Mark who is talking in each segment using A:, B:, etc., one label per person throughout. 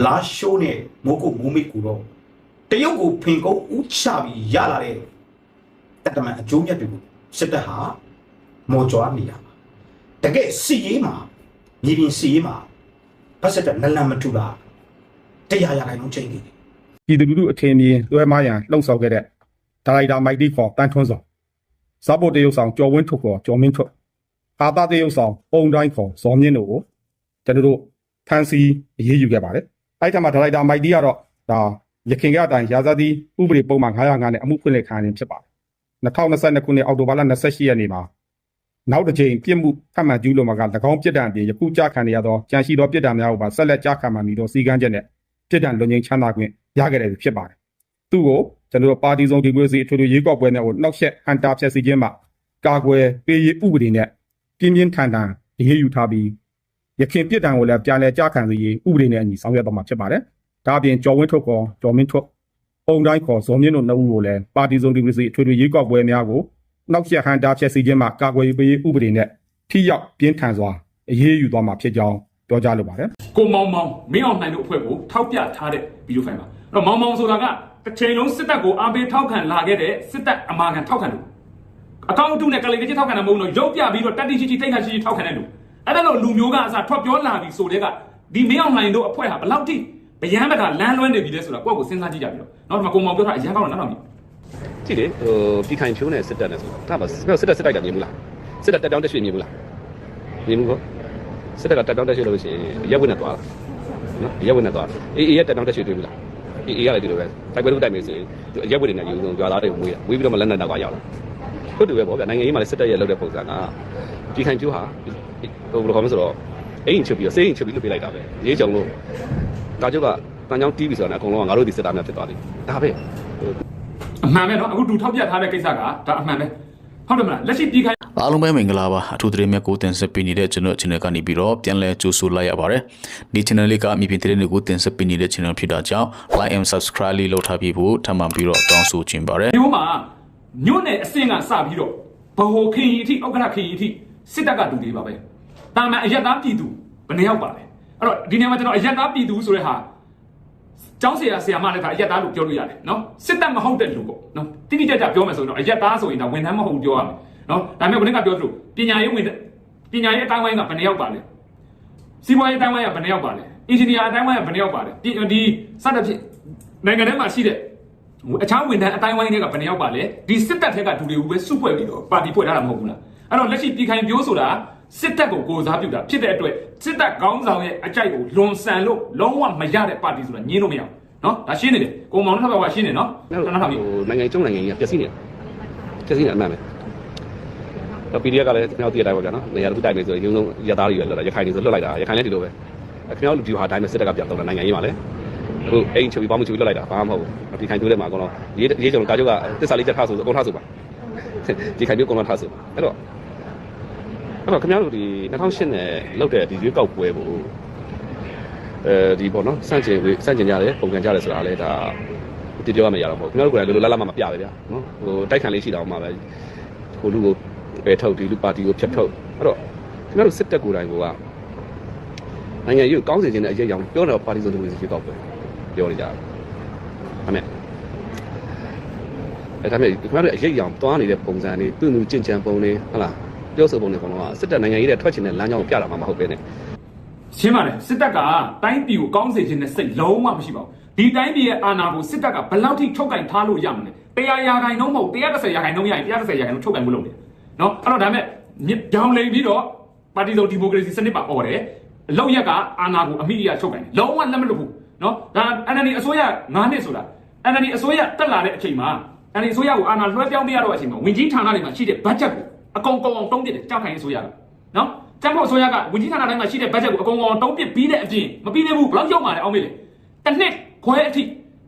A: လာရှိုးနဲ့မိုးကုတ်မိုးမိတ်ကူတော့တရုတ်ကိုဖင်ကုန်းဥချပြီးရလာတဲ့တတမန်အကျိုးမြတ်တွေကိုစစ်တပ်ဟာမော်ကြွားနေရပါတကယ်စီရေးမှာမြေပြင်စီရေးမှာဖက်စစ်တပ်နလန်မထူတာတရားရခိုင်လုံးချိန်နေတယ်
B: ပြည်သူလူထုအထင်မြင်လွှဲမရန်လှုံ့ဆော်ခဲ့တဲ့ဒါရိုက်တာမိုက်တီခေါ်တန်ထွန်းစောဇာပိုတရုတ်ဆောင်ကျော်ဝင်းထုတ်ခေါ်ကျော်မင်းထုတ်အာသာတရုတ်ဆောင်ပုံတိုင်းခေါ်ဇော်မြင့်တို့ကိုကျွန်တော်တို့ဖန်စီအရေးယူခဲ့ပါတယ် အဲ့ထက်မှာဒါရိုက်တာမိုက်တီကတော့ဒါရခင်ကအတိုင်းရာဇသီဥပဒေပုံမှန်905နဲ့အမှုဖွင့်လှစ်ခံရခြင်းဖြစ်ပါတယ်2022ခုနှစ်အောက်တိုဘာလ28ရက်နေ့မှာနောက်တစ်ကြိမ်ပြစ်မှုဖတ်မှန်ကျူးလွန်မှာက၎င်းပြစ်ဒဏ်အပြင်ယခုကြားခံရသောကြံရှိသောပြစ်ဒဏ်များကိုပါဆက်လက်ကြားခံမှမည်သောစီကံချက်နဲ့ပြစ်ဒဏ်လွန်ငင်းချမ်းသာခွင့်ရခဲ့တယ်ဖြစ်ပါတယ်။သူ့ကိုကျွန်တော်တို့ပါတီစုံဒီမိုကရေစီအထွေထွေရွေးကောက်ပွဲနဲ့ကိုနှောက်ယှက်ဟန်တာဖျက်ဆီးခြင်းမှာကာကွယ်ပေးရေးဥပဒေနဲ့ပြင်းပြင်းထန်ထန်အရေးယူထားပြီး ရခင်ပြစ်ဒဏ်ကိုလည်းပြန်လည်ကြားခံစေရေးဥပဒေနဲ့အညီဆောင်ရွက်သွားမှာဖြစ်ပါတယ်။ဒါအပြင်ကျော်ဝင်းထုတ်ခေါ်ကျော်မင်းထုတ်ပုံတိုင်းခေါ်ဇော်မြင့်တို့နှစ်ဦးကိုလည်းပါတီစုံဒီမိုကရေစီအထွေထွေရွေးကောက်ပွဲများကိုနှောက်ယှက်ဟန်တာဖျက်ဆီးခြင်းမှာကာကွယ်ပေးရေးဥပဒေနဲ့ထိရောက်ပြင်းထန်စွာအရေးယူသွားမှာဖြစ်ကြောင်းပြောကြားလိုပါတယ်။
C: ကိုမောင်မောင်မင်းအောင်နိုင်တို့အဖွဲ့ကိုထောက်ပြထားတဲ့ဗီဒီယိုဖိုင်ပါအဲ့တော့မောင်မောင်ဆိုတာကတစ်ချိန်လုံးစစ်တပ်ကိုအားပေးထောက်ခံလာခဲ့တဲ့စစ်တပ်အမာခံထောက်ခံလူအကောင့်အတုနဲ့ကလေးကချင်းထောက်ခံတာမဟုတ်ဘူးနော်ရုပ်ပြပြီးတော့တက်တိရှိရှိတိတ်ခါရှိရှိထောက်ခံတဲ့လူ အဲ့ဒါလို့လူမျိုးကအစားထွက်ပြောလာပြီဆိုတဲ့ကဒီမင်းအောင်နိုင်တို့အဖွဲ့ဟာဘယ်လောက်ထိဗျမ်းတကလမ်းလွဲနေပြီလဲဆိုတာကိုယ့်ကိုစဉ်းစားကြည့်ကြပြီတော့နောက်ဒီမှာကိုမောင်ပြောတာအရန်ကောင်းတော့နောက်တော့မြည်
D: ကြည့်လေဟိုပြည်ခိုင်ဖြိုးနဲ့စစ်တပ်နဲ့ဆိုတာဒါမှစစ်တပ်စစ်တိုက်တာမြင်ဘူးလားစစ်တပ်တက်တောင်းတက်ရွှေ့မြင်ဘူးလားမြင်ဘူးကောစစ်တပ်ကတက်တောင်းတက်ရွှေ့လို့ရှိရင်ရက်ဝက်နဲ့သွားတာနော်ရက်ဝက်နဲ့သွားအေးအေးရက်တက်တောင်းတက်ရွှေ့တွေ့ဘူးလားအေးအေးရလည်းဒီလိုပဲတိုက်ပွဲလို့တိုက်မယ်ဆိုရင်ရက်ဝက်တွေနဲ့ယူဆုံးကြွားသားတွေမွေးတာမွေးပြီးတော့မလက်နဲ့နောက်ကရောက်လာဟုတ်တယ်ပဲပေါ့ဗျာနိုင်ငံရေးမှာလည်းစစ်တပ်ရဲ့လုပ်တဲ့ပုံစံကပြည်ခိုင်ဖြိုးဟာ ဟိုဘယ်လိုခေါ်မလဲဆိုတော့အိမ်ချုပ်ပြီးတော့စေးအိမ်ချုပ်ပြီးလုပ်ပေးလိုက်တာပဲရေးကြုံလို့တာကျုပ်ကတန်ချောင်းတီးပြီဆိုတာနဲ့အကုန်လုံးကငါတို့ဒီစစ်သားများဖြစ်သွားပြီဒါပဲ
C: အမှန်ပဲနော်အခုတူထောက်ပြထားတဲ့ကိစ္စကဒါအမှန်ပဲဟုတ်တယ်မလားလက်ရှိပြည်ခိုင်
E: အားလုံးပဲမင်္ဂလာပါအထူးသတင်းများကိုတင်ဆက်ပေးနေတဲ့ကျွန်တော် channel ကနေပြီးတော့ပြန်လည်ကြိုဆိုလိုက်ရပါတယ်ဒီ channel လေးကမြေပြင်သတင်းတွေကိုတင်ဆက်ပေးနေတဲ့ channel ဖြစ်တာကြောင့် like and subscribe လေးလုပ်ထားပြီးဖို့ထပ်မံပြီးတော့တောင်းဆိုချင်ပါတယ်
C: ဒီဘုမှာညွန့်နဲ့အစင်ကစပြီးတော့ဘဟိုခင်ရီအထိဥက္ကဋခင်ရီအထိစစ်တပ်ကတူသေးပါပဲ တာမန်အယက်သားပြည်သူဘယ်နှယောက်ပါလဲအဲ့တော့ဒီနေရာမှာကျွန်တော်အယက်သားပြည်သူဆိုတဲ့ဟာကျောင်းဆရာဆရာမလည်းဒါအယက်သားလို့ပြောလို့ရတယ်နော်စစ်တပ်မဟုတ်တဲ့လူပေါ့နော်တိတိကျကျပြောမယ်ဆိုရင်တော့အယက်သားဆိုရင်တော့ဝန်ထမ်းမဟုတ်ဘူးပြောရမယ်နော်ဒါပေမဲ့ဘယ်နှကပြောသလိုပညာရေးဝန်ပညာရေးအတိုင်းဝိုင်းကဘယ်နှယောက်ပါလဲစီးပွားရေးအတိုင်းဝိုင်းကဘယ်နှယောက်ပါလဲအင်ဂျင်နီယာအတိုင်းဝိုင်းကဘယ်နှယောက်ပါလဲဒီဒီစတဲ့ဖြစ်နိုင်ငံထဲမှာရှိတဲ့အခြားဝန်ထမ်းအတိုင်းဝိုင်းတွေကဘယ်နှယောက်ပါလဲဒီစစ်တပ်ထက်ကဒူတွေကိုပဲစုဖွဲ့ပြီးတော့ပါတီဖွဲ့ထားတာမဟုတ်ဘူးလားအဲ့တော့လက်ရှိပြည်ခိုင်ပြိုးဆိုတာ စစ်တပ်ကိုကိုစားပြုတာဖြစ်တဲ့အတွက်စစ်တပ်ခေါင်းဆောင်ရဲ့အကြိုက်ကိုလွန်ဆန်လို့လုံးဝမရတဲ့ပါတီဆိုတာညင်းလို့မရဘူးနော်ဒါရှင်းနေတယ်ကိုမောင်တို့ထပ်ပါရှင်းနေနော်
D: ဟို
C: ခဏခဏပြီ
D: နိုင်ငံကျုံနိုင်ငံကြီးကပျက်စီးနေတာပျက်စီးနေတာအမှန်ပဲတော့ PDF ကလည်းခင်ဗျားတို့သိရတိုင်းပါဗျာနော်နေရာတစ်ခုတိုက်မယ်ဆိုရင်ရုံဆုံးရသားတွေပဲလွတ်တာရခိုင်တွေဆိုလွတ်လိုက်တာရခိုင်လည်းဒီလိုပဲခင်ဗျားတို့ view ဟာတိုင်းပဲစစ်တပ်ကပြန်တော့တာနိုင်ငံရေးမှာလေအခုအိမ်ချုပ်ပြီးပေါင်းမှုချုပ်ပြီးလွတ်လိုက်တာဘာမှမဟုတ်ဘူးဒီခိုင်ကျိုးထဲမှာအကုန်လုံးရေးရေးကြုံကားကျုပ်ကတစ္ဆာလေးချက်ထားဆိုအကုန်ထားဆိုပါဒီခိုင်ကျိုးအကုန်လုံးထားဆိုအဲ့တော့ အဲ့တော့ခင်ဗျားတို့ဒီ2008နဲ့လောက်တဲ့ဒီရွေးကောက်ပွဲကိုအဲဒီပေါ့နော်စန့်ကျင်ဝေးစန့်ကျင်ကြတယ်ပုံကန်ကြတယ်ဆိုတာလေဒါဒီပြောရမယ်ရတော့မဟုတ်ဘူးကျွန်တော်တို့ကလည်းလိုလိုလားလားမပြပဲဗျာနော်ဟိုတိုက်ခံလေးရှိတာမှပဲဟိုလူကိုပယ်ထုတ်ဒီလူပါတီကိုဖျက်ထုတ်အဲ့တော့ကျွန်တော်တို့စစ်တပ်ကိုယ်တိုင်ကနိုင်ငံရေးကိုကောင်းစေခြင်းနဲ့အရေးအကြောင်းပြောတော့ပါတီစုံဒီမိုကရေစီကောက်ပဲပြောနေကြတယ်ဒါမဲ့အဲ့ဒါမဲ့ကျွန်တော်တို့အရေးအကြောင်းတွားနေတဲ့ပုံစံတွေသူ့လူကျင့်ကြံပုံတွေဟုတ်လား ပြောဆိုပုံတွေကတော့စစ်တပ်နိုင်ငံရေးတဲ့ထွက်ချင်တဲ့လမ်းကြောင်းကိုပြတာမှမဟုတ်ပဲနဲ့
C: ရှင်းပါတယ်စစ်တပ်ကတိုင်းပြည်ကိုကောင်းစေခြင်းနဲ့စိတ်လုံးဝမရှိပါဘူးဒီတိုင်းပြည်ရဲ့အာဏာကိုစစ်တပ်ကဘယ်လောက်ထိချုပ်ကင်ထားလို့ရမလဲတရားရာခိုင်နှုန်းမဟုတ်130ရာခိုင်နှုန်းရရင်130ရာခိုင်နှုန်းချုပ်ကင်မှုလုပ်တယ်နော်အဲ့တော့ဒါမဲ့ကြောင်လိန်ပြီးတော့ပါတီစုံဒီမိုကရေစီစနစ်ပါអော်တယ်လောက်ရက်ကအာဏာကိုအမိအရချုပ်ကင်တယ်လုံးဝလက်မလွတ်ဘူးနော်ဒါ NLD အစိုးရ9နှစ်ဆိုတာ NLD အစိုးရတက်လာတဲ့အချိန်မှာ NLD အစိုးရကိုအာဏာလွှဲပြောင်းပေးရတော့အချိန်မှာဝင်ကြီးဌာနတွေမှာရှိတဲ့ဘတ်ဂျက်ကို အကုန်ကုန်အောင်တုံးပစ်တယ်ကြောက်ခိုင်အစိုးရကနော်ကျန်းဖို့အစိုးရကဝင်ကြီးဌာနတိုင်းမှာရှိတဲ့ဘတ်ဂျက်ကိုအကုန်လုံးတုံးပစ်ပြီးတဲ့အပြင်မပြီးသေးဘူးဘယ်လောက်ရောက်မှာလဲအောင်မေးလေတစ်နှစ်ခွဲအထိ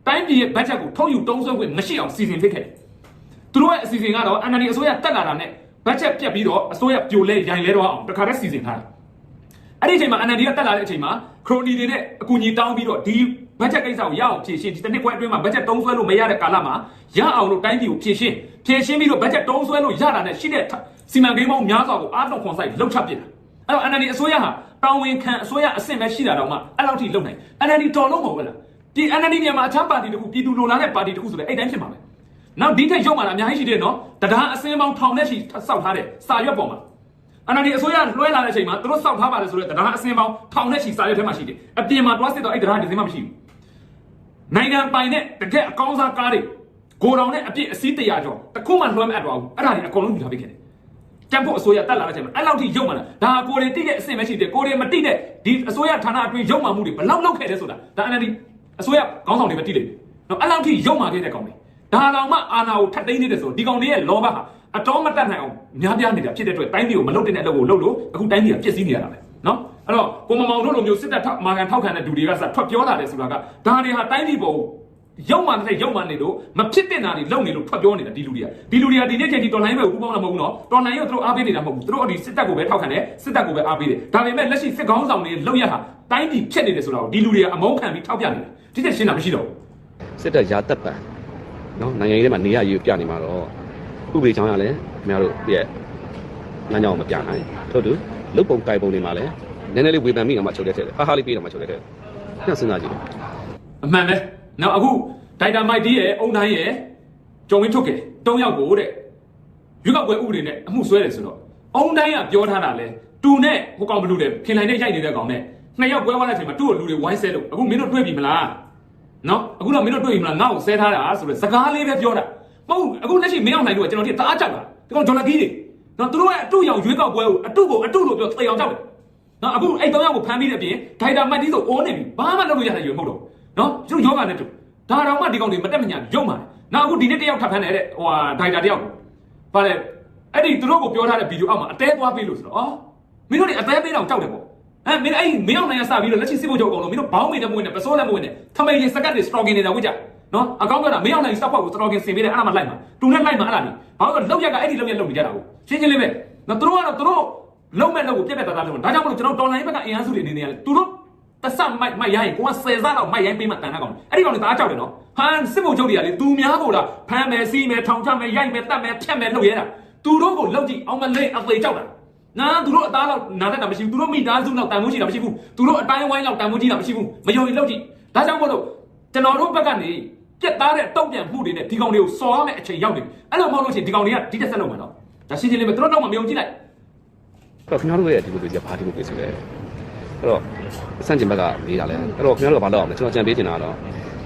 C: တိုင်းပြည်ရဲ့ဘတ်ဂျက်ကိုထုတ်ယူတုံးဆွဲခွင့်မရှိအောင်စီစဉ်ဖြစ်ခဲ့တယ်သူတို့ရဲ့အစီအစဉ်ကတော့ NLD အစိုးရတက်လာတာနဲ့ဘတ်ဂျက်ပြတ်ပြီးတော့အစိုးရပြိုလဲရိုင်လဲတော့အောင်တခါတည်းစီစဉ်ထားတာအဲ့ဒီအချိန်မှာ NLD ကတက်လာတဲ့အချိန်မှာခရိုနီတွေနဲ့အကူအညီတောင်းပြီးတော့ဒီ ဘတ်ဂျက်ကိစ္စကိုရအောင်ဖြည့်ရှင်းဒီတစ်နှစ်ခွဲအတွင်းမှာဘတ်ဂျက်တုံးဆွဲလို့မရတဲ့ကာလမှာရအောင်လို့တိုင်းပြည်ကိုဖြည့်ရှင်းဖြည့်ရှင်းပြီးတော့ဘတ်ဂျက်တုံးဆွဲလို့ရတာနဲ့ရှိတဲ့စီမံကိန်းပေါင်းများစွာကိုအားထုတ်ခွန်ဆိုင်လှုပ်ချပစ်တာအဲ့တော့ NLD အစိုးရဟာတောင်းဝင်ခံအစိုးရအဆင့်ပဲရှိတာတော့မှအဲ့လောက်ထိလုံနိုင် NLD တော်လုံးမဟုတ်ဘူးလားဒီ NLD မြန်မာအခြားပါတီတခုပြည်သူလိုလားတဲ့ပါတီတခုဆိုလည်းအဲ့တိုင်းဖြစ်မှာပဲနောက်ဒီထက်ရုပ်မှလာအများကြီးရှိတယ်နော်တရားအစင်းပေါင်းထောင်နဲ့ရှိစောက်ထားတဲ့စာရွက်ပေါ်မှာ NLD အစိုးရလွှဲလာတဲ့အချိန်မှာသူတို့စောက်ထားပါတယ်ဆိုတော့တရားအစင်းပေါင်းထောင်နဲ့ရှိစာရွက်ထဲမှာရှိတယ်အပြင်မှာတွားစစ်တော့အဲ့တရားဒီစင်းမှမရှိဘူး နိုင်ငံပိုင်တဲ့တကက်အကောင်းစားကားတွေကိုတောင်နဲ့အပြည့်အစည်းတရာကျော်တခုမှလွှဲမအပ်တော့ဘူးအဲ့ဒါတွေအကုန်လုံးယူထားပေးခဲ့တယ်တန်ဖို့အစိုးရတက်လာတဲ့အချိန်မှာအဲ့လောက်ထိရုံမှလာဒါကိုရီတိတဲ့အဆင့်ပဲရှိတယ်ကိုရီမတိတဲ့ဒီအစိုးရဌာနအတွင်းရုံမှမှုတွေဘလောက်လောက်ခဲ့တယ်ဆိုတာဒါ NLD အစိုးရခေါင်းဆောင်တွေပဲတိလိမ့်မယ်နော်အဲ့လောက်ထိရုံမှခဲ့တဲ့ကောင်တွေဒါကောင်မှအာဏာကိုထပ်သိမ်းနေတယ်ဆိုဒီကောင်တွေရဲ့လောဘဟာအတော်မတက်နိုင်အောင်များပြားနေတာဖြစ်တဲ့အတွက်တိုင်းပြည်ကိုမလုတ်တဲ့အလုပ်ကိုလုပ်လို့အခုတိုင်းပြည်ကပြည့်စည်နေရတာပဲနော် အဲ့တော့ကိုမမောင်တို့လိုမျိုးစစ်တပ်ထောက်မာကန်ထောက်ခံတဲ့လူတွေကစထွက်ပြောလာတယ်ဆိုတာကဒါတွေဟာတိုင်းပြည်ပေါ်ရုံမှတဲ့ရုံမှနေလို့မဖြစ်တဲ့နာတွေလုံနေလို့ထွက်ပြောနေတာဒီလူတွေကဒီလူတွေကဒီနေ့ချိန်ထိတော်လိုင်းပဲပူပေါင်းတာမဟုတ်ဘူးနော်တော်လိုင်းကိုသူတို့အားပေးနေတာမဟုတ်ဘူးသူတို့ဒီစစ်တပ်ကိုပဲထောက်ခံတယ်စစ်တပ်ကိုပဲအားပေးတယ်ဒါပေမဲ့လက်ရှိစစ်ကောင်းဆောင်တွေလောက်ရဟာတိုင်းပြည်ဖြစ်နေတယ်ဆိုတာကိုဒီလူတွေကအမုန်းခံပြီးထောက်ပြနေတယ်ဒီချက်ရှင်းတာမရှိတော့ဘူး
D: စစ်တပ်ရာတက်ပံနော်နိုင်ငံရေးထဲမှာနေရရေးပြနေမှာတော့ဥပဒေချောင်းရလဲခင်ဗျားတို့ပြည့်လမ်းကြောင်းမပြနိုင်ထို့တူလုတ်ပုံကြိုက်ပုံတွေမှာလဲ နည်းနည်းလေးဝေဖန်မိအောင်မှချုပ်တဲ့တဲ့ဟာဟာလေးပြီးတော့မှချုပ်တဲ့တဲ့ညစဉ်းစားကြည့်တယ်
C: အမှန်ပဲနောက်အခုဒိုက်တာမိုက်ဒီရဲ့အုံတိုင်းရဲ့ကြုံဝင်းထုတ်ခဲ့တုံးယောက်ကိုတဲ့ရွေးကောက်ပွဲဥပဒေနဲ့အမှုဆွဲတယ်ဆိုတော့အုံတိုင်းကပြောထားတာလဲတူနဲ့ဟိုကောင်ဘလူတဲ့ခင်လိုက်နဲ့ရိုက်နေတဲ့ကောင်နဲ့နှစ်ယောက်ပွဲသွားတဲ့အချိန်မှာသူ့ကိုလူတွေဝိုင်းဆဲလို့အခုမင်းတို့တွေ့ပြီမလားနော်အခုတော့မင်းတို့တွေ့ပြီမလားငါ့ကိုဆဲထားတာဆိုတော့စကားလေးပဲပြောတာမဟုတ်အခုလက်ရှိမင်းအောင်နိုင်တို့ကကျွန်တော်တို့တအားကြောက်တာဒီကောင်ဂျော်လကီးတွေနော်သူတို့ရဲ့အတူရောင်ရွေးကောက်ပွဲကိုအတူကိုအတူလို့ပြောသေအောင်ကြောက်တယ် နော်အခုအဲ့တောင်းယောက်ကိုဖမ်းပြီးတဲ့အပြင်ဒိုက်တာမတ်တီးဆိုအိုးနေပြီဘာမှလုပ်လို့ရတဲ့ရွေမဟုတ်တော့နော်သူတို့ယောဂနဲ့တူဒါတော့မှဒီကောင်တွေမတက်မညာရုံပါတယ်နောက်အခုဒီနေ့တယောက်ထပ်ဖမ်းနေတဲ့ဟိုဟာဒိုက်တာတယောက်ကိုဗါလေအဲ့ဒီသူတို့ကိုပြောထားတဲ့ဗီဒီယိုအောက်မှာအတဲသွားပေးလို့ဆိုတော့အော်မင်းတို့တွေအတဲပေးတော့ကြောက်တယ်ပေါ့အဲမင်းအဲ့မင်းအောင်နိုင်ရစပြီးတော့လက်ရှိစစ်ဖို့ကြောက်ကောင်လို့မင်းတို့ဘောင်းမေတဲ့မွေးနဲ့ပစိုးလက်မွေးနဲ့ထမိန်ရင်စကတ်တွေ stalking နေတာဝိကြနော်အကောင့်ပြောတာမင်းအောင်နိုင်စက်ဖို့ကို stalking ဆင်ပေးတယ်အဲ့ဒါမှလိုက်မှာတူနဲ့လိုက်မှာအဲ့ဒါလေဘာလို့လောက်ရကအဲ့ဒီလောက်ရလောက်နေကြတာကိုရှင်းရှင်းလေးပဲနော်သူတို့ကတော့သူတို့ လုံးမဲ့လုံးကိုပြက်ပြက်သားသားလုံးဒါကြောင့်မလို့ကျွန်တော်တော်လိုင်းဘက်ကအင်အားစုတွေအနေနဲ့သူတို့တဆမိုက်မိုက်ရိုင်းကိုကဆယ်စားတော့မိုက်ရိုင်းပေးမှတန်တာကောင်အဲ့ဒီကောင်တွေတအားကြောက်တယ်နော်ဟန်စစ်ဖို့ချုပ်တွေကလေသူများကိုလားဖမ်းမယ်စီးမယ်ထောင်ချမယ်ရိုက်မယ်တတ်မယ်ဖြတ်မယ်လုပ်ရဲတာသူတို့ကိုလောက်ကြည့်အောင်မလေးအသေးကြောက်တာနာသူတို့အသားလောက်နာတတ်တာမရှိဘူးသူတို့မိသားစုလောက်တန်ဖိုးရှိတာမရှိဘူးသူတို့အတိုင်းဝိုင်းလောက်တန်ဖိုးကြီးတာမရှိဘူးမယုံရင်လောက်ကြည့်ဒါကြောင့်မို့လို့ကျွန်တော်တို့ဘက်ကနေပြက်သားတဲ့တုံ့ပြန်မှုတွေနဲ့ဒီကောင်တွေကိုစော်ရမယ့်အချိန်ရောက်နေပြီအဲ့လိုမဟုတ်လို့ရှိရင်ဒီကောင်တွေကဒီတက်ဆက်လုပ်မှာတော့ဒါရှင်းရှင်းလေးပဲသူတို့တော့မယုံကြည့်လိုက်
D: အဲ့ တော့ခင်ဗျားတို့ရဲ့ဒီမိုကရေစီကဘာဒီမိုကရေစီလဲအဲ့တော့စန့်ကျင်ဘက်ကလေးတာလဲအဲ့တော့ခင်ဗျားတို့ကဘာလုပ်အောင်လဲကျွန်တော်ကြံပေးချင်တာကတော့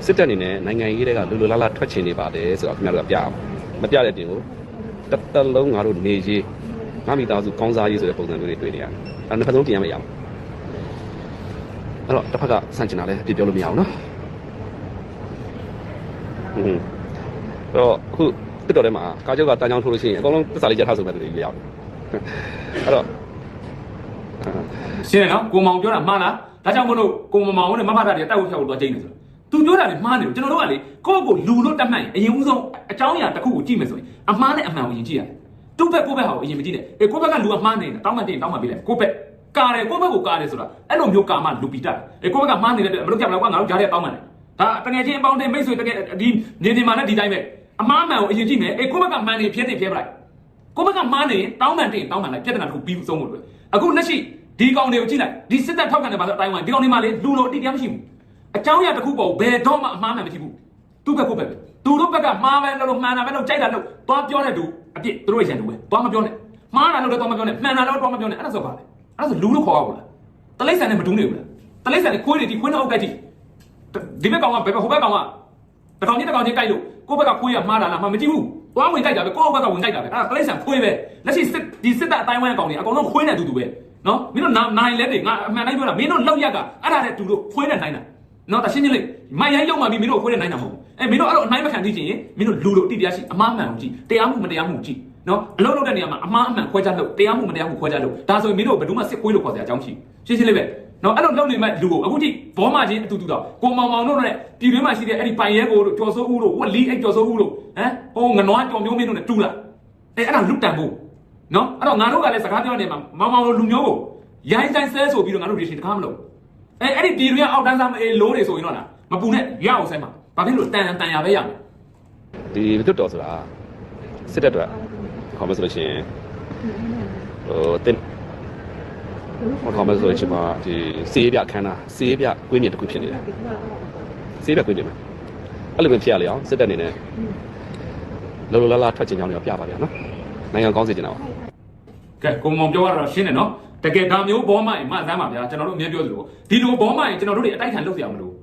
D: စစ်တပ်အနေနဲ့နိုင်ငံရေးတွေကလူလူလားလားထွက်ချင်နေပါတယ်ဆိုတော့ခင်ဗျားတို့ကပြအောင်မပြတဲ့တင်ကိုတစ်သက်လုံးငါတို့နေရေးငါမိသားစုကောင်းစားရေးဆိုတဲ့ပုံစံမျိုးတွေတွေ့နေရတယ်အဲ့နှစ်ဖက်လုံးတင်ရမရဘူးအဲ့တော့တစ်ဖက်ကစန့်ကျင်တာလဲအပြစ်ပြောလို့မရဘူးနော်ဟွန်းအဲ့တော့အခုတစ်တော်ထဲမှာကားကြောက်ကတန်းချောင်းထိုးလို့ရှိရင်အကုန်လုံးသစ္စာလေးကြထားဆိုမဲ့တူတွေရောက်တယ်အဲ့တော့
C: ရှင်းတယ်နော်ကိုမောင်ပြောတာမှားလားဒါကြောင့်မလို့ကိုမောင်နဲ့မမတာတွေတိုက်ဝတ်ဖြောက်လို့တော့ကျင်းနေဆိုသူပြောတာလည်းမှားနေတယ်ကျွန်တော်တို့ကလေကိုယ့်ကိုလူလို့တတ်မှတ်ရင်အရင်ဦးဆုံးအကြောင်းအရာတစ်ခုကိုကြည့်မယ်ဆိုရင်အမှားနဲ့အမှန်ကိုယင်ကြည့်ရတယ်သူ့ဘက်ကိုယ့်ဘက်ဟာကိုအရင်မကြည့်နဲ့အေးကိုယ့်ဘက်ကလူကမှားနေတယ်တောင်းမှတင်တောင်းမှပေးလိုက်ကိုယ့်ဘက်ကာတယ်ကိုယ့်ဘက်ကိုကာတယ်ဆိုတာအဲ့လိုမျိုးကာမလူပီတာအေးကိုယ့်ဘက်ကမှားနေတဲ့အတွက်မလုပ်ကြမလားကွာငါတို့ကြားတဲ့တောင်းမှတယ်ဒါတကယ်ချင်းအပေါင်းတဲ့မိတ်ဆွေတကယ်ဒီနေဒီမှာနဲ့ဒီတိုင်းပဲအမှားမှန်ကိုအရင်ကြည့်မယ်အေးကိုယ့်ဘက်ကမှန်နေဖြစ်နေဖြစ်ပလိုက်ကိုဘက်ကမားနေရင်တောင်းမှန်တင်တောင်းမှန်လိုက်ပြဿနာတစ်ခုပြီးဆုံးလို့တွေ့ အခုလက်ရှိဒီကောင်တွေကိုကြည့်လိုက်ဒီစစ်တပ်ထောက်ခံတယ်ပါဆိုအတိုင်းဝိုင်းဒီကောင်တွေမှလေလူလိုအတိတရားမရှိဘူးအကြောင်းအရာတစ်ခုပေါ်ဘယ်တော့မှအမှားမှန်မရှိဘူးသူ့ဘက်ကိုဘက်ပဲသူတို့ဘက်ကမှားပဲလို့လို့မှန်တာပဲလို့ကြိုက်တာလို့သွားပြောတဲ့သူအပြစ်သူတို့ရဲ့ရန်သူပဲသွားမပြောနဲ့မှားတာလို့လည်းသွားမပြောနဲ့မှန်တာလို့သွားမပြောနဲ့အဲ့ဒါဆိုပါလေအဲ့ဒါဆိုလူလို့ခေါ်ရဘူးလားတလိမ့်ဆန်နဲ့မတူးနေဘူးလားတလိမ့်ဆန်နဲ့ခွေးတွေဒီခွေးနှုတ်အုပ်တိုက်ကြည့်ဒီဘက်ကောင်ကဘယ်ဘက်ဟိုဘက်ကောင်ကတကောင်ချင်းတကောင်ချင်းကြိုက်လို့ကိုယ့်ဘက်ကခွေးရမှားတာလားမှမကြည့်ဘူး သွားဝင်ကြိုက်တာပဲကိုယ့်ဘက်ကဝင်ကြိုက်တာပဲအဲ့ဒါပလိဆန်ခွေးပဲလက်ရှိစစ်ဒီစစ်တပ်အတိုင်းဝိုင်းအကောင်တွေအကောင်လုံးခွေးနဲ့အတူတူပဲနော်မင်းတို့နိုင်လဲတွေငါအမှန်တိုင်းပြောတာမင်းတို့လောက်ရက်ကအဲ့ဒါနဲ့တူလို့ခွေးနဲ့နိုင်တာနော်တရှင်းချင်းလေးမိုက်ရိုင်းရောက်မှပြီးမင်းတို့ခွေးနဲ့နိုင်တာမဟုတ်ဘူးအဲမင်းတို့အဲ့လိုအနိုင်မခံသိချင်ရင်မင်းတို့လူလို့အတိတရားရှိအမှားမှန်ကိုကြည့်တရားမှုမတရားမှုကြည့်နော်အလုံးလုံးတဲ့နေရာမှာအမှားအမှန်ခွဲခြားလို့တရားမှုမတရားမှုခွဲခြားလို့ဒါဆိုရင်မင်းတို့ဘယ်သူမှစစ်ခွေးလို့ခေါ်စရာအကြောင်းရှိရှင်းရှင်းလေးပဲ နော်အဲ့လိုလုပ်နေမဲ့လူကိုအခုကြည့်ဘောမချင်းအတူတူတော့ကိုမောင်မောင်တို့နဲ့ပြည်တွင်းမှာရှိတဲ့အဲ့ဒီပိုင်ရဲကိုတို့ကျော်စိုးဦးတို့ဝက်လီအဲ့ကျော်စိုးဦးတို့ဟမ်ဟိုငနွားကြော်မျိုးမင်းတို့နဲ့တူလာအဲ့အဲ့ဒါလူတန်ဖို့နော်အဲ့တော့ငါတို့ကလည်းစကားပြောနေမှာမောင်မောင်တို့လူမျိုးကိုရိုင်းတိုင်းဆဲဆိုပြီးတော့ငါတို့ဒီရှင်တကားမလုပ်အဲ့အဲ့ဒီပြည်တွင်းအောက်တန်းစားမအေးလိုးတွေဆိုရင်တော့လားမပူနဲ့ရအောင်ဆဲမှာဘာဖြစ်လို့တန်တန်ရပဲရမယ်
D: ဒီတွတ်တော်ဆိုတာစစ်တပ်အတွက်ခေါ်မဆိုလို့ရှိရင်ဟိုတင် ဟောကောင်မဲဆိုတဲ့အချိန်မှာဒီစေးပြခန်းတာစေးပြကွင်းပြင်တစ်ခုဖြစ်နေတယ်စေးပြကွင်းပြင်မှာအဲ့လိုပဲဖြစ်ရလေအောင်စစ်တပ်နေနဲ့လောလောလတ်လတ်ထွက်ချင်ကြောင်းတွေပြပါဗျာနော်နိုင်ငံကောင်းစေချင်တာပါ
C: ကဲကိုမောင်ပြောရတော့ရှင်းတယ်နော်တကယ်ဒါမျိုးဘောမိုင်မှစမ်းပါဗျာကျွန်တော်တို့အမြဲပြောသလိုဒီလိုဘောမိုင်ကျွန်တော်တို့တွေအတိုက်ခံလုပ်ရမလို့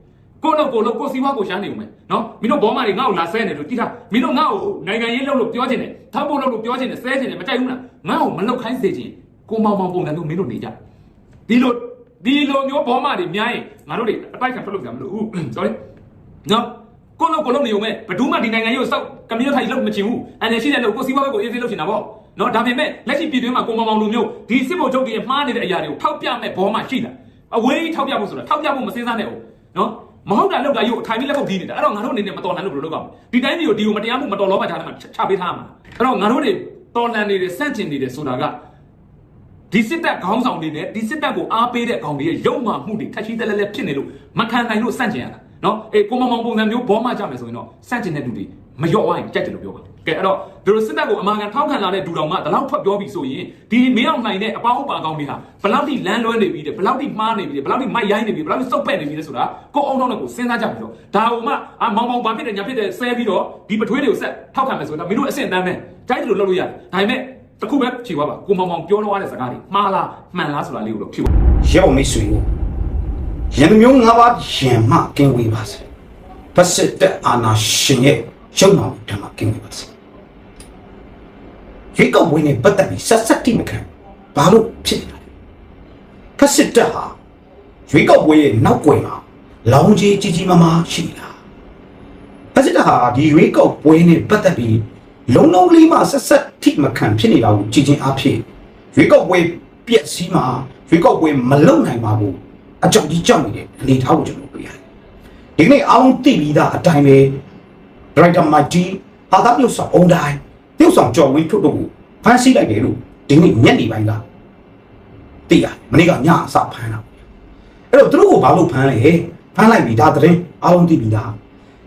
C: ကိုတော့ကိုလို့ကိုစီးပွားကိုရှားနေဦးမယ်နော်မင်းတို့ဘောမာတွေငါ့ကိုလာဆဲနေလို့တိထားမင်းတို့ငါ့ကိုနိုင်ငံရေးလုပ်လို့ပြောချင်တယ်ထောက်ဖို့လုပ်လို့ပြောချင်တယ်ဆဲချင်တယ်မတိုက်ဘူးလားငါ့ကိုမလုပ်ခိုင်းစေချင်ကိုမောင်မောင်ပုံစံမျိုးမင်းတို့နေကြ ဒီလိုဒီလိုမျိုးဘောမတွေများရင်ငါတို့တွေအတိုက်ခံထွက်လို့ကြမလို့ sorry နော်ကိုလို့ကိုလို့နေုံမဲ့ဘယ်သူမှဒီနိုင်ငံရေးကိုစောက်ကမီးထိုင်လို့မချင်ဘူးအန်နေရှိတဲ့လို့ကိုစီးပွားဘက်ကိုအေးဆေးလုပ်ချင်တာပေါ့နော်ဒါပေမဲ့လက်ရှိပြည်တွင်းမှာကိုမောင်မောင်လူမျိုးဒီစစ်ဗိုလ်ချုပ်တွေမှားနေတဲ့အရာတွေကိုထောက်ပြမဲ့ဘောမှရှိတာအဝေးထောက်ပြဖို့ဆိုတာထောက်ပြဖို့မစင်းစားနဲ့ဟုတ်နော်မဟုတ်တာလောက်တာရုပ်အထိုင်ပြီးလက်ခုပ်တီးနေတာအဲ့တော့ငါတို့အနေနဲ့မတော်လန်လို့ဘယ်လိုလုပ်ကြမလဲဒီတိုင်းမျိုးဒီကိုမတရားမှုမတော်လောပါချားတယ်မှာချပေးထားမှာအဲ့တော့ငါတို့တွေတော်လန်နေတယ်စန့်ကျင်နေတယ်ဆိုတာက ဒီစစ်တပ်ခေါင်းဆောင်တွေနဲ့ဒီစစ်တပ်ကိုအားပေးတဲ့ကောင်တွေရဲ့ရုံမှမှုတွေထက်ရှိတယ်လဲလဲဖြစ်နေလို့မခံနိုင်လို့စန့်ကျင်ရတာနော်အေးကိုမမောင်ပုံစံမျိုးဘောမကြမယ်ဆိုရင်တော့စန့်ကျင်တဲ့လူတွေမလျော့ဝိုင်းကြက်တယ်လို့ပြောပါကဲအဲ့တော့ဒီလိုစစ်တပ်ကိုအမှန်ကန်ထောက်ခံလာတဲ့ဒူတော်မှဒီလောက်ထွက်ပြောပြီးဆိုရင်ဒီမင်းအောင်နိုင်တဲ့အပေါင်းအပါကောင်တွေဟာဘယ်လောက်ထိလမ်းလွဲနေပြီတဲ့ဘယ်လောက်ထိမှားနေပြီဘယ်လောက်ထိမိုက်ရိုင်းနေပြီဘယ်လောက်ထိစုပ်ပက်နေပြီလဲဆိုတာကိုအောင်တော့နဲ့ကိုစဉ်းစားကြပြီတော့ဒါဟိုမှအမောင်မောင်ဘာဖြစ်တယ်ညာဖြစ်တယ်ဆဲပြီးတော့ဒီပထွေးတွေကိုဆက်ထောက်ခံမယ်ဆိုတော့မင်းတို့အဆင့်တန်းပဲတိုက်တယ်လို့လုပ်လို့ရတယ်ဒါပေမဲ့ တခုပဲဖြေသွားပါကိုမောင်မောင်ပြောတော့ရတဲ့စကားတွေမှားလားမှန်လားဆိုတာလေးကိုတော့ဖြေပါ
A: ရဲဘော်မိတ်ဆွေကိုရန်သူမျိုး၅ပါးယံမှကင်းဝေးပါစေဖက်စစ်တပ်အာဏာရှင်ရဲ့ရုံမှဓမ္မကင်းဝေးပါစေရေကောက်ဝင်းနဲ့ပတ်သက်ပြီးဆက်ဆက်တိမခံဘာလို့ဖြစ်နေတာလဲဖက်စစ်တပ်ဟာရေကောက်ဝင်းရဲ့နောက်ွယ်မှာလောင်ကြီးကြီးကြီးမားမားရှိနေတာဖက်စစ်တပ်ဟာဒီရေကောက်ဝင်းနဲ့ပတ်သက်ပြီး လုံးလုံးလေးမှဆက်ဆက်တိမခံဖြစ်နေတာကိုကြည်ချင်းအားဖြင့်ရွေးကောက်ပွဲပြက်စီးမှာရွေးကောက်ပွဲမလုံနိုင်ပါဘူးအကြောင်းကြီးကြောက်နေတဲ့အနေအထားကိုကျွန်တော်တွေ့ရတယ်ဒီကနေ့အားလုံးသိပြီးသားအတိုင်းပဲဒရိုက်တာမိုက်တီဟာတာပြုတ်ဆောင်အုံတိုင်းပြုတ်ဆောင်ကြော်ဝင်းထုတ်တို့ကိုဖမ်းဆီးလိုက်တယ်လို့ဒီနေ့ညနေပိုင်းကသိရတယ်မနေ့ကညအစဖမ်းတာအဲ့တော့သူတို့ကိုဘာလို့ဖမ်းလဲဖမ်းလိုက်ပြီဒါသတင်းအားလုံးသိပြီးသား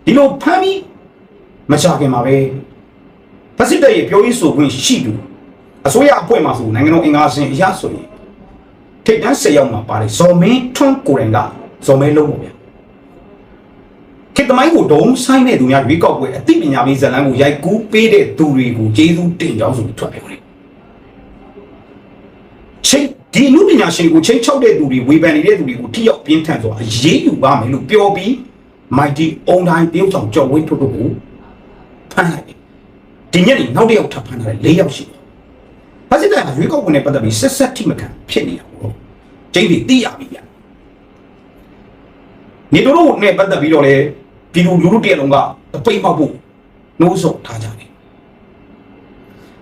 A: ဒီလိုဖမ်းပြီးမချခင်မှာပဲ ဖက်စစ်တပ်ရဲ့ပြောရေးဆိုခွင့်ရှိသူအစိုးရအဖွဲ့မှာဆိုနိုင်ငံတော်အင်အားစုအရဆိုရင်ထိတ်တန်း၁၀ယောက်မှာပါတယ်ဇော်မင်းထွန်းကိုရင်ကဇော်မင်းလုံးပေါ့ဗျာခေတ္တမိုင်းကိုဒုံဆိုင်တဲ့သူများရွေးကောက်ပွဲအသိပညာပေးဇာတ်လမ်းကိုရိုက်ကူးပေးတဲ့သူတွေကိုကျေးဇူးတင်ကြောင်းဆိုပြီးထွက်ပြောတယ်ချိန်ဒီလူပညာရှင်ကိုချိန်ချောက်တဲ့သူတွေဝေဖန်နေတဲ့သူတွေကိုထိရောက်ပြင်းထန်စွာအရေးယူပါမယ်လို့ပြောပြီးမိုက်တီအုံတိုင်းတရုတ်ဆောင်ကြော်ဝင်းထုတ်တို့ကိုဖမ်းလိုက်တယ် ဒီညနေနောက်တစ်ယောက်ထပ်ဖမ်းထားတယ်၄ယောက်ရှိတယ်ဘာစစ်တပ်ကရွေးကောက်ပွဲနဲ့ပတ်သက်ပြီးဆက်ဆက်ထိမခံဖြစ်နေတာပေါ့ကျင်းပြီးသိရပြီဗျနေတို့တို့နဲ့ပတ်သက်ပြီးတော့လေဒီလူလူတို့တည်းလုံးကတပိတ်ပေါက်ဖို့နှိုးဆော်ထားကြတယ်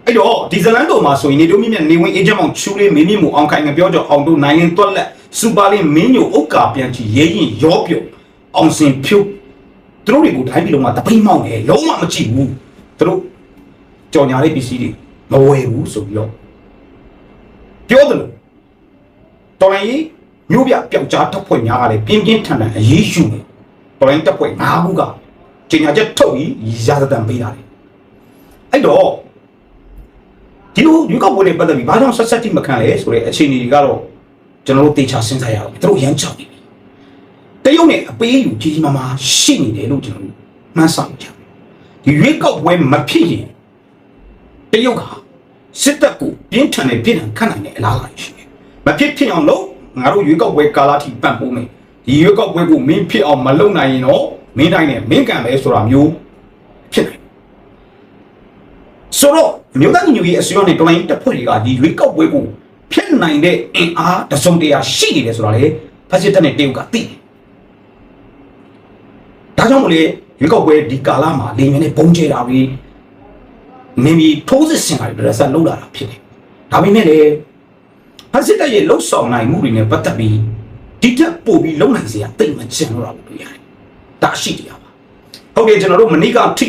A: အဲ့တော့ဒီဇလန်တော်မှာဆိုရင်နေတို့မြင့်မြတ်နေဝင်အေဂျင့်မောင်ချူလေးမင်းမြင့်မှုအောင်ခိုင်ငပြောကြောအောင်တို့နိုင်ရင်တွက်လက်စူပါလင်းမင်းညိုဥက္ကာပြန်ချီရဲရင်ရောပြုတ်အောင်စင်ဖြုတ်သူတို့တွေကိုတိုင်းပြည်လုံးမှာတပိတ်မောက်တယ်လုံးဝမကြည့်ဘူးသူတို့ ကြော်ညာလေးပစ္စည်းတွေမဝယ်ဘူးဆိုပြီးတော့ပြောတယ်လို့တော်လိုင်းကြီးမြို့ပြပျောက်ကြားတပ်ဖွဲ့များကလည်းပြင်းပြင်းထန်ထန်အရေးယူနေတော်လိုင်းတပ်ဖွဲ့၅ခုကချိန်ညာချက်ထုတ်ပြီးရာဇသံပေးတာလေအဲ့တော့ဒီလိုရွေးကောက်ပွဲနဲ့ပတ်သက်ပြီးဘာကြောင့်ဆက်ဆက်တိမခံလဲဆိုတဲ့အခြေအနေတွေကတော့ကျွန်တော်တို့တေချာစဉ်းစားရအောင်သူတို့ရမ်းချောက်နေပြီတရုတ်နဲ့အပေးယူကြီးကြီးမားမားရှိနေတယ်လို့ကျွန်တော်တို့မှန်းဆကြတယ်ဒီရွေးကောက်ပွဲမဖြစ်ရင် တရုတ်ကစစ်တပ်ကိုပြင်းထန်တဲ့ပြည်ထန်ခတ်နိုင်တဲ့အလားအလာရှိတယ်။မဖြစ်ဖြစ်အောင်လို့ငါတို့ရွေးကောက်ပွဲကာလထိပံ့ပိုးမယ်။ဒီရွေးကောက်ပွဲကိုမင်းဖြစ်အောင်မလုပ်နိုင်ရင်တော့မင်းတိုင်းနဲ့မင်းကံပဲဆိုတာမျိုးဖြစ်တယ်။ဆိုတော့မြို့သားညီညွတ်ရေးအစိုးရနဲ့တော်လိုင်းတပ်ဖွဲ့တွေကဒီရွေးကောက်ပွဲကိုဖြစ်နိုင်တဲ့အင်အားတစုံတရာရှိနေတယ်ဆိုတာလေဖက်စစ်တပ်နဲ့တရုတ်ကသိတယ်။ဒါကြောင့်မို့လေရွေးကောက်ပွဲဒီကာလမှာလေမြင်းနဲ့ပုံကျဲတာပြီး နေပြီးထိုးစစ်ဆင်လာတယ်ဆက်လှုပ်လာတာဖြစ်တယ်။ဒါပေမဲ့လည်းဖက်စစ်တပ်ရဲ့လှုပ်ဆောင်နိုင်မှုတွေနဲ့ပတ်သက်ပြီးဒီထက်ပိုပြီးလုံနိုင်စရာတိတ်မချင်တော့ဘူးတွေ့ရတယ်။ဒါရှိတရားပါ။ဟုတ်တယ်ကျွန်တော်တို့မနေ့ကထိ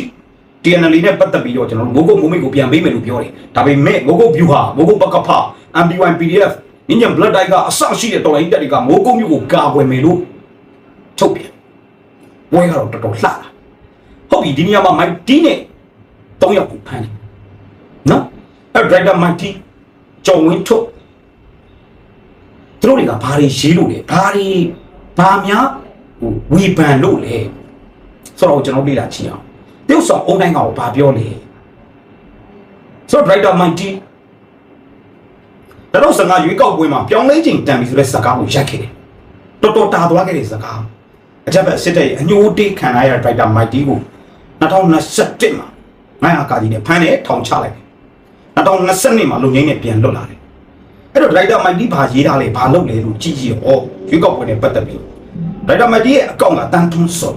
A: TNL နဲ့ပတ်သက်ပြီးတော့ကျွန်တော်တို့မိုးကုတ်မိုးမိတ်ကိုပြန်ပေးမယ်လို့ပြောတယ်။ဒါပေမဲ့မိုးကုတ် view ဟာမိုးကုတ်ပကဖ MPY PDF ညည blood dye ကအဆရှိတဲ့တော်လိုင်းတက်တွေကမိုးကုတ်မျိုးကိုကာကွယ်မယ်လို့ထုတ်ပြန်။ဘွဲကတော့တော်တော်လှတာ။ဟုတ်ပြီဒီနေရာမှာမိုက်တီးနဲ့၃ယောက်ကိုဖမ်းတယ် နော်အဲ့ဒရိုက်တာမိုက်တီဂျုံဝင်းထုတ်သူတို့တွေကဘာတွေရေးလို့လဲဘာတွေဘာများဟိုဝေဖန်လို့လဲဆိုတော့ကျွန်တော်လေ့လာကြည့်အောင်တရုတ်ဆောင်အုံတိုင်းကောင်ဘာပြောလဲဆိုတော့ writer mighty ဒါတော့စကားရွေးကောက်ပွဲမှာပြောင်းလဲခြင်းတန်ပြီဆိုတဲ့စကားကိုရိုက်ခဲ့တယ်တော်တော်တာသွားခဲ့တဲ့စကားအကြက်ဘက်စစ်တဲ့ရဲ့အညိုတေးခံရတဲ့ writer mighty ကို2021မှာငါးဟာကာကြီးနဲ့ဖမ်းတယ်ထောင်ချလိုက်တယ် 2022မှာလုံငင်းနဲ့ပြန်လွတ်လာတယ်အဲ့တော့ writer mighty ဘာရေးထားလဲဘာလုပ်လဲလို့ကြည့်ကြည့်ရောရွေးကောက်ပွဲနဲ့ပတ်သက်ပြီး writer mighty ရဲ့အကောင့်ကတန်ထွန်းစော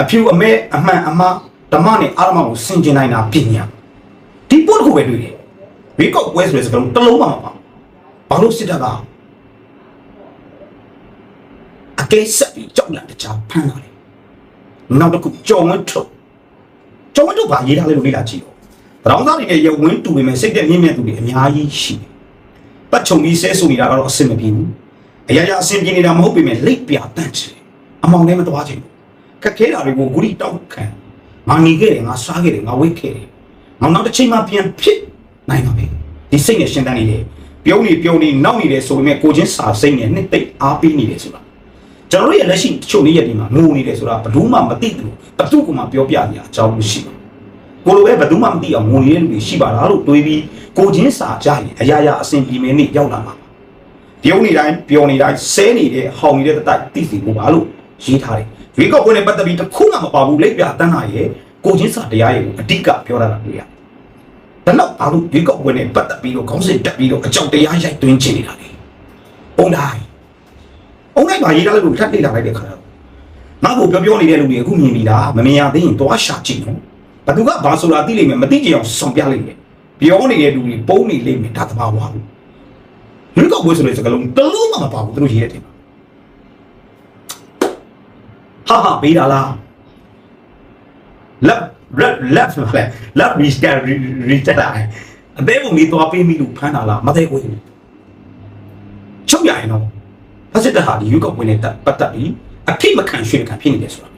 A: အဖြူအမဲအမှန်အမှားဓမ္မနဲ့အာရမကိုဆင်ကျင်နိုင်တာပညာဒီပုတ်ကိုပဲတွေ့တယ်ရွေးကောက်ပွဲဆိုတဲ့စကားလုံးတစ်လုံးမှမပါဘာလို့စစ်တပ်ကအကဲဆက်ပြီးကြောက်လန့်တကြားဖမ်းလာတယ်နောက်တစ်ခုကြော်ဝင်းထုတ်ကြော်ဝင်းထုတ်ဘာရေးထားလဲလို့လေ့လာကြည့် တော့တောင်သားတွေရဲ့ရဝင်းတူပေမဲ့စိတ်သက်မြင့်မြတ်သူတွေအများကြီးရှိတယ်ပတ်ချုံပြီးဆဲဆူနေတာကတော့အဆင်မပြေဘူးအရာရာအဆင်ပြေနေတာမဟုတ်ပေမဲ့လိပ်ပြတန့်ချင်အမောင်လည်းမသွားချင်ဘူးခက်ခဲတာတွေကိုဂုရီတောက်ခံငါနေခဲ့တယ်ငါစားခဲ့တယ်ငါဝိတ်ခဲ့တယ်ငါနောက်တစ်ချိန်မှပြန်ဖြစ်နိုင်ပါပဲဒီစိတ်နဲ့ရှင်းတန်းနေတယ်ပြုံးနေပြုံးနေနောက်နေတယ်ဆိုပေမဲ့ကိုချင်းစာစိတ်နဲ့နှစ်သိပ်အားပေးနေတယ်ဆိုတာကျွန်တော်တို့ရဲ့လက်ရှိတချို့နေ့ရက်ဒီမှာငိုနေတယ်ဆိုတာဘယ်သူမှမသိဘူးဘယ်သူကမှပြောပြနေအကြောင်းမရှိဘူး ကိုလိုပဲဘယ်သူမှမသိအောင်ငိုနေတဲ့လူတွေရှိပါလားလို့တွေးပြီးကိုချင်းစာကြရင်အရာရာအစဉ်ပြေမယ်နေ့ရောက်လာမှာပြုံးနေတိုင်းပျော်နေတိုင်းဆဲနေတဲ့ဟောင်နေတဲ့တိုက်သိစီကိုပါလို့ရေးထားတယ်ရွေးကောက်ပွဲနဲ့ပတ်သက်ပြီးတစ်ခုမှမပါဘူးလက်ပြတန်းလာရဲ့ကိုချင်းစာတရားရဲ့ကိုအတိကပြောတာတွေ့ရတယ်။ဒါတော့ဘာလို့ရွေးကောက်ပွဲနဲ့ပတ်သက်ပြီးတော့ခေါင်းစဉ်တက်ပြီးတော့အကြောက်တရားရိုက်သွင်းချင်နေတာလဲ။ပုံတိုင်း။ပုံတိုင်းမှာရေးထားလို့ထပ်လေ့လာလိုက်တဲ့ခါတော့ငါ့ကိုပြောပြောနေတဲ့လူတွေအခုမြင်ပြီလားမမြင်ရသေးရင်သွားရှာကြည့်နော်။ ဘသူကဘာဆိုတာသိလိမ့်မယ်မသိကြအောင်ဆောင်ပြလိုက်မယ်။ပြောနေတဲ့လူတွေပုံနေလိမ့်မယ်ဒါသဘာဝဘူး။ရွေးကောက်ပွဲဆိုတဲ့စကားလုံးတစ်လုံးမှမပါဘူးသူတို့ရေးတဲ့တင်ဟာဟာပေးတာလားလက်လက်လက်လက်လက်ရီစကရီတက်လာအသေးပုံလေးသွားပေးမိလို့ဖမ်းတာလားမသိဘူးချုပ်ရရင်တော့ဖက်စစ်တပ်ဟာဒီရွေးကောက်ပွဲနဲ့ပတ်သက်ပြီးအထိမခံရွှေခံဖြစ်နေတယ်ဆိုတာ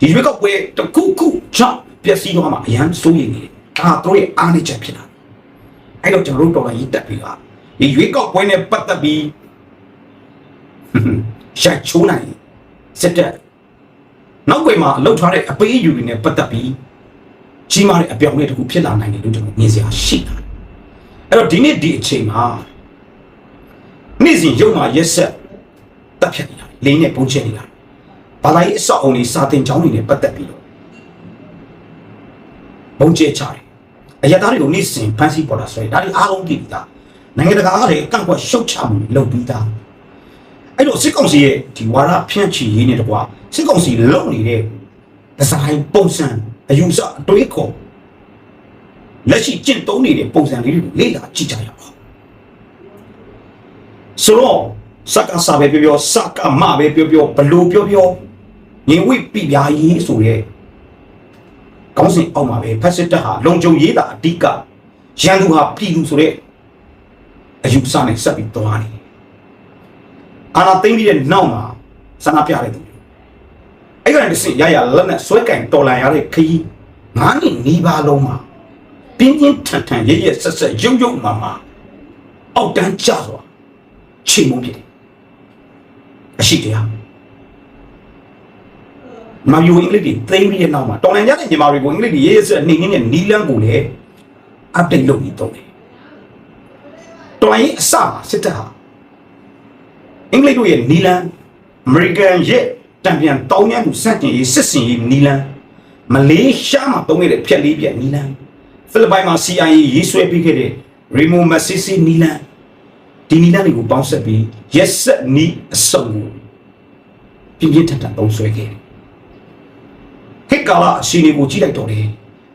A: ဒီရွေးကောက်ပွဲတခုခုကြောင့် ပျက်စီးသွားမှာအရန်စိုးရိမ်နေတယ်ဒါတော့ရဲ့အားနည်းချက်ဖြစ်တာအဲ့တော့ကျွန်တော်တို့တော်တော်ကြီးတက်ပြီးပါဒီရွေးကောက်ပွဲနဲ့ပတ်သက်ပြီးရိုက်ချိုးနိုင်စစ်တပ်နောက်ွယ်မှာအလောက်ထားတဲ့အပေးအယူတွေနဲ့ပတ်သက်ပြီးကြီးမားတဲ့အပြောင်းအလဲတစ်ခုဖြစ်လာနိုင်တယ်လို့ကျွန်တော်မြင်စရာရှိတာအဲ့တော့ဒီနေ့ဒီအချိန်မှာနေ့စဉ်ရုံမှာရက်ဆက်တပ်ဖြတ်နေတာလိန်နဲ့ပုံချနေတာဘာသာရေးအဆောက်အုံတွေစာတင်ကျောင်းတွေနဲ့ပတ်သက်ပြီးတော့ ပုံချချတယ်အရသားတွေကိုနေ့စဉ်ဖန်ဆီးပေါ်တာဆိုရင်ဒါတွေအားလုံးသိပြီးသားနိုင်ငံတကာကလည်းအကန့်အကွက်ရှုတ်ချမှုလုပ်ပြီးသားအဲ့တော့စစ်ကောင်စီရဲ့ဒီဝါရဖြန့်ချီရေးနေတကွာစစ်ကောင်စီလုံနေတဲ့ဒီဇိုင်းပုံစံအယူဆအတွေးခေါ်လက်ရှိကျင့်သုံးနေတဲ့ပုံစံလေးတွေကိုလေ့လာကြည့်ကြရအောင်ဆိုတော့စကားစာပဲပြောပြောစကားမပဲပြောပြောဘလို့ပြောပြောငင်ဝိပိပြာရေးဆိုရဲ ကောင်းစဉ်အောက်မှာပဲဖက်စစ်တပ်ဟာလုံခြုံရေးတာအဓိကရန်သူဟာပြည်သူဆိုတဲ့အယူဆနဲ့ဆက်ပြီးသွားနေတယ်အာနာသိမ့်ပြီးတဲ့နောက်မှာဆန္ဒပြတဲ့သူအဲ့ကနေတစ်စင်ရရလက်နဲ့ဆွဲကင်တော်လန်ရတဲ့ခကြီးငါးနှစ်နီးပါးလုံးမှာပြင်းပြင်းထန်ထန်ရရဆက်ဆက်ရုံရုံမာမာအောက်တန်းကြစွာချိန်မုံဖြစ်တယ်အရှိတရား မယူအင်္ဂလိပ်တွေသိမ်းပြီးတဲ့နောက်မှာတော်လန်ရတဲ့ညီမတွေကိုအင်္ဂလိပ်တွေရရဆက်နေနေနဲ့နီလန်းကိုလည်း update လုပ်ပြီးတော့တယ်တော်ရင်အစမှာစစ်တပ်ဟာအင်္ဂလိပ်တို့ရဲ့နီလန်းအမေရိကန်ရဲ့တံပြန်တောင်းရန်သူစန့်ကျင်ရေးစစ်စင်ရေးနီလန်းမလေးရှားမှာတုံးခဲ့တဲ့ဖြက်လေးပြက်နီလန်းဖိလစ်ပိုင်မှာ CIA ရေးဆွဲပြီးခဲ့တဲ့ Remo Massisi နီလန်းဒီနီလန်းတွေကိုပေါင်းဆက်ပြီး yes နီအစုံကိုပြင်းပြင်းထန်ထန်သုံးဆွဲခဲ့တယ် ခေတ်ကာလအရှင်တွေကိုကြည့်လိုက်တော့တယ်